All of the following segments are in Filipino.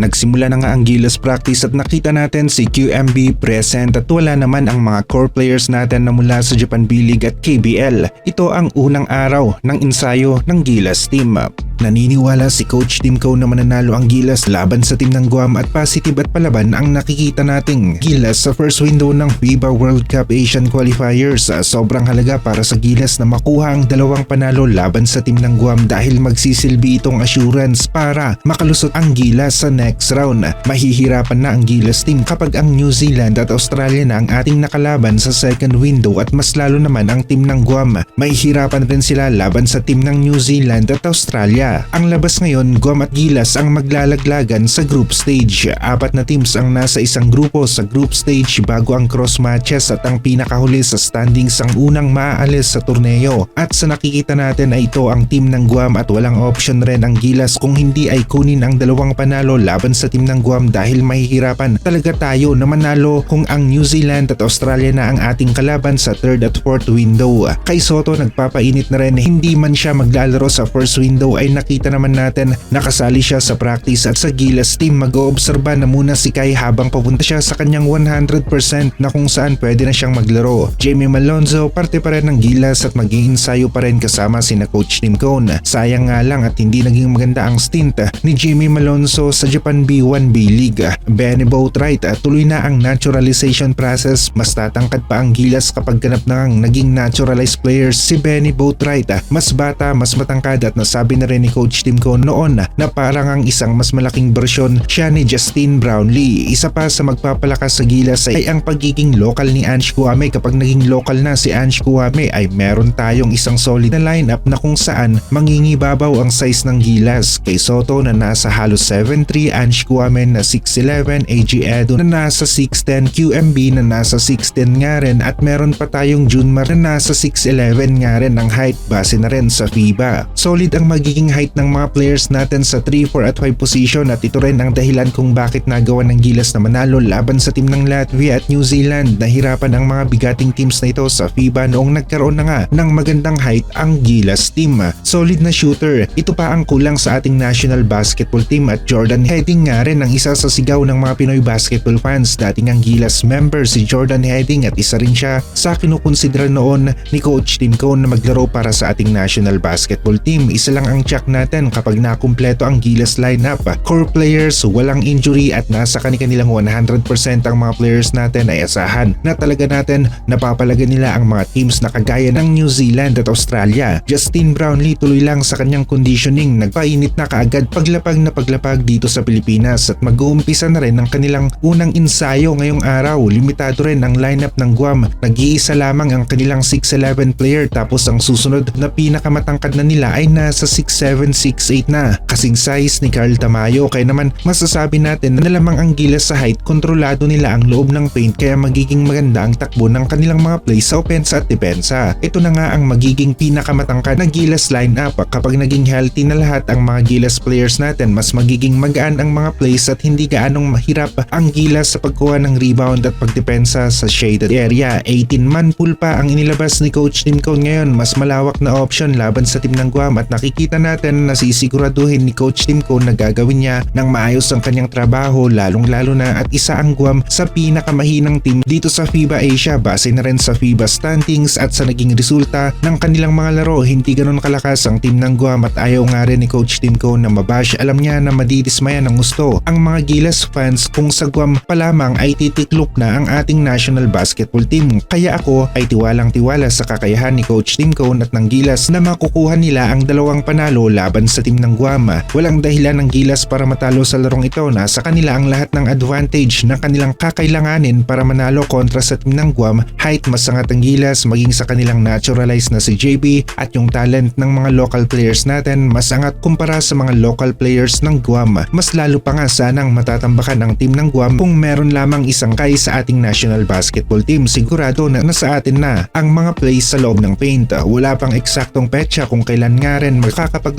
Nagsimula na nga ang Gilas practice at nakita natin si QMB present at wala naman ang mga core players natin na mula sa Japan B-League at KBL. Ito ang unang araw ng ensayo ng Gilas team. Naniniwala si Coach Timko na mananalo ang Gilas laban sa team ng Guam at positive at palaban ang nakikita nating Gilas sa first window ng FIBA World Cup Asian Qualifiers. Sobrang halaga para sa Gilas na makuha ang dalawang panalo laban sa team ng Guam dahil magsisilbi itong assurance para makalusot ang Gilas sa next round. Mahihirapan na ang Gilas team kapag ang New Zealand at Australia na ang ating nakalaban sa second window at mas lalo naman ang team ng Guam. Mahihirapan rin sila laban sa team ng New Zealand at Australia. Ang labas ngayon, Guam at Gilas ang maglalaglagan sa group stage. Apat na teams ang nasa isang grupo sa group stage bago ang cross matches at ang pinakahuli sa standings ang unang maaalis sa torneo. At sa nakikita natin ay ito ang team ng Guam at walang option rin ang Gilas kung hindi ay kunin ang dalawang panalo laban sa team ng Guam dahil mahihirapan talaga tayo na manalo kung ang New Zealand at Australia na ang ating kalaban sa third at fourth window. Kay Soto nagpapainit na rin hindi man siya maglalaro sa first window ay nakita naman natin nakasali siya sa practice at sa Gilas team mag-oobserba na muna si Kai habang papunta siya sa kanyang 100% na kung saan pwede na siyang maglaro. Jamie Malonzo parte pa rin ng Gilas at maging ensayo pa rin kasama si na Coach Tim Cone. Sayang nga lang at hindi naging maganda ang stint ni Jamie Malonzo sa Japan B1 B-League. Benny Boatwright tuloy na ang naturalization process mas tatangkad pa ang Gilas kapag ganap na ang naging naturalized players si Benny Boatwright. Mas bata, mas matangkad at nasabi na rin ni Coach Tim Cone noon na parang ang isang mas malaking bersyon siya ni Justin Brownlee. Isa pa sa magpapalakas sa Gilas ay ang pagiging local ni Ange Kuame. Kapag naging local na si Ange Kuame ay meron tayong isang solid na lineup na kung saan mangingibabaw ang size ng Gilas. Kay Soto na nasa halos 7'3, Ange Kuame na 6'11, AG Edo na nasa 6'10, QMB na nasa 6'10 nga rin at meron pa tayong Junmar na nasa 6'11 nga rin ang height base na rin sa FIBA. Solid ang magiging height ng mga players natin sa 3, 4 at 5 position at ito rin ang dahilan kung bakit nagawa ng Gilas na manalo laban sa team ng Latvia at New Zealand. Nahirapan ang mga bigating teams na ito sa FIBA noong nagkaroon na nga ng magandang height ang Gilas team. Solid na shooter. Ito pa ang kulang sa ating national basketball team at Jordan Heading nga rin ang isa sa sigaw ng mga Pinoy basketball fans. Dating ang Gilas member si Jordan Heading at isa rin siya sa kinukonsidera noon ni Coach Tim Cone na maglaro para sa ating national basketball team. Isa lang ang check natin kapag nakumpleto ang Gilas lineup. Core players, walang injury at nasa kanilang 100% ang mga players natin ay asahan na talaga natin napapalaga nila ang mga teams na kagaya ng New Zealand at Australia. Justin Brownlee tuloy lang sa kanyang conditioning nagpainit na kaagad paglapag na paglapag dito sa Pilipinas at mag-uumpisa na rin ang kanilang unang ensayo ngayong araw. Limitado rin ang lineup ng Guam. Nag-iisa lamang ang kanilang 6'11 player tapos ang susunod na pinakamatangkad na nila ay nasa 6'7, 6'8 na. Kasing size ni Carl Tamayo kaya naman masasabi natin na lamang ang gilas sa height kontrolado nila ang loob ng paint kaya magiging maganda ang takbo ng kanilang mga plays sa opensa at depensa. Ito na nga ang magiging pinakamatangkad na gilas lineup kapag naging healthy na lahat ang mga gilas players natin mas magiging magaan ang mga plays at hindi gaanong mahirap ang gilas sa pagkuha ng rebound at pagdepensa sa shaded area. 18 man pool pa ang inilabas ni Coach Tim Cone ngayon mas malawak na option laban sa team ng Guam at nakikita natin na sisiguraduhin ni Coach Tim Cone na gagawin niya ng maayos ang kanyang trabaho lalong lalo na at isa ang Guam sa pinakamahinang team dito sa FIBA Asia. Base na rin sa FIBA standings at sa naging resulta ng kanilang mga laro hindi ganun kalakas ang team ng Guam at ayaw nga rin ni Coach Tim Cone na mabash. Alam niya na madidismaya ng gusto ang mga Gilas fans kung sa Guam pa lamang ay titiklop na ang ating national basketball team. Kaya ako ay tiwalang tiwala sa kakayahan ni Coach Tim Cone at ng Gilas na makukuha nila ang dalawang panalo laban sa team ng Guam. Walang dahilan ng Gilas para matalo sa larong ito na sa kanila ang lahat ng advantage na kanilang kakailanganin para manalo kontra sa team ng Guam. Height mas angat ang Gilas maging sa kanilang naturalized na si JB at yung talent ng mga local players natin mas angat kumpara sa mga local players ng Guam. Mas lalo pa nga sanang matatambakan ang team ng Guam kung meron lamang isang kay sa ating national basketball team. Sigurado na nasa atin na ang mga plays sa loob ng paint. Wala pang eksaktong petsa kung kailan nga rin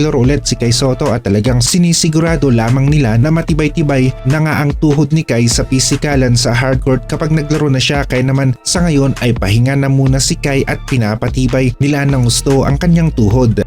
makakapaglaro ulit si Kai Soto at talagang sinisigurado lamang nila na matibay-tibay na nga ang tuhod ni Kai sa pisikalan sa hardcourt kapag naglaro na siya kaya naman sa ngayon ay pahinga na muna si Kai at pinapatibay nila ng gusto ang kanyang tuhod.